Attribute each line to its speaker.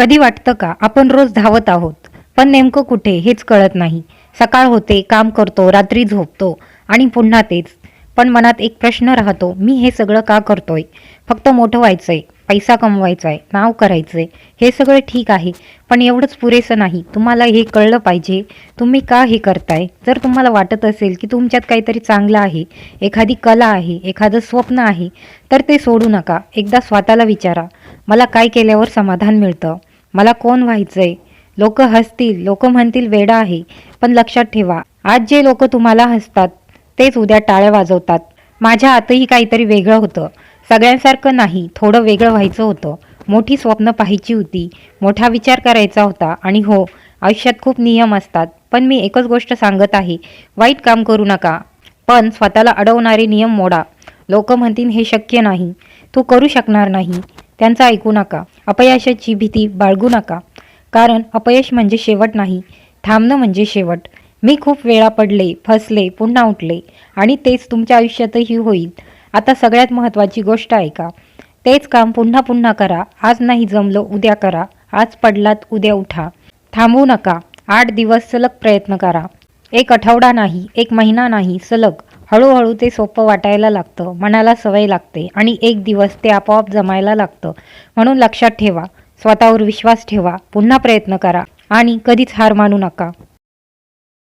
Speaker 1: कधी वाटतं का? आपण रोज धावत आहोत. पण नेमकं कुठे हेच कळत नाही. सकाळ होते काम करतो रात्री झोपतो आणि पुन्हा तेच. पण मनात एक प्रश्न राहतो मी हे सगळं का करतोय? फक्त मोठं व्हायचंय पैसा कमवायचा आहे नाव करायचंय हे सगळं ठीक आहे. पण एवढंच पुरेसं नाही. तुम्हाला हे कळलं पाहिजे तुम्ही का हे करताय? जर तुम्हाला वाटत असेल की तुमच्यात काहीतरी चांगलं आहे एखादी कला आहे एखादं स्वप्न आहे तर ते सोडू नका. एकदा स्वतःला विचारा. मला काय केल्यावर समाधान मिळतं? मला कोण व्हायचंय? लोक हसतील लोक म्हणतील वेडा आहे पण लक्षात ठेवा आज जे लोक तुम्हाला हसतात तेच उद्या टाळ्या वाजवतात. माझ्या आतही काहीतरी वेगळं होतं. सगळ्यांसारखं नाही थोडं वेगळं व्हायचं होतं. मोठी स्वप्न पाहायची होती मोठा विचार करायचा होता आणि हो आयुष्यात खूप नियम असतात पण मी एकच गोष्ट सांगत आहे वाईट काम करू नका. पण स्वतःला अडवणारे नियम मोडा. लोक म्हणतील हे शक्य नाही. तू करू शकणार नाही. त्यांचा ऐकू नका. अपयशाची भीती बाळगू नका. कारण अपयश म्हणजे शेवट नाही थांबणं म्हणजे शेवट. मी खूप वेळा पडले फसले पुन्हा उठले आणि तेच तुमच्या आयुष्यातही होईल. आता सगळ्यात महत्त्वाची गोष्ट ऐका तेच काम पुन्हा पुन्हा करा. आज नाही जमलं उद्या करा. आज पडलात उद्या उठा. थांबू नका. आठ दिवस सलग प्रयत्न करा. एक आठवडा नाही एक महिना नाही सलग. हळूहळू ते सोपं वाटायला लागतं. मनाला सवय लागते आणि एक दिवस ते आपोआप जमायला लागतं. म्हणून लक्षात ठेवा. स्वतःवर विश्वास ठेवा. पुन्हा प्रयत्न करा आणि कधीच हार मानू नका.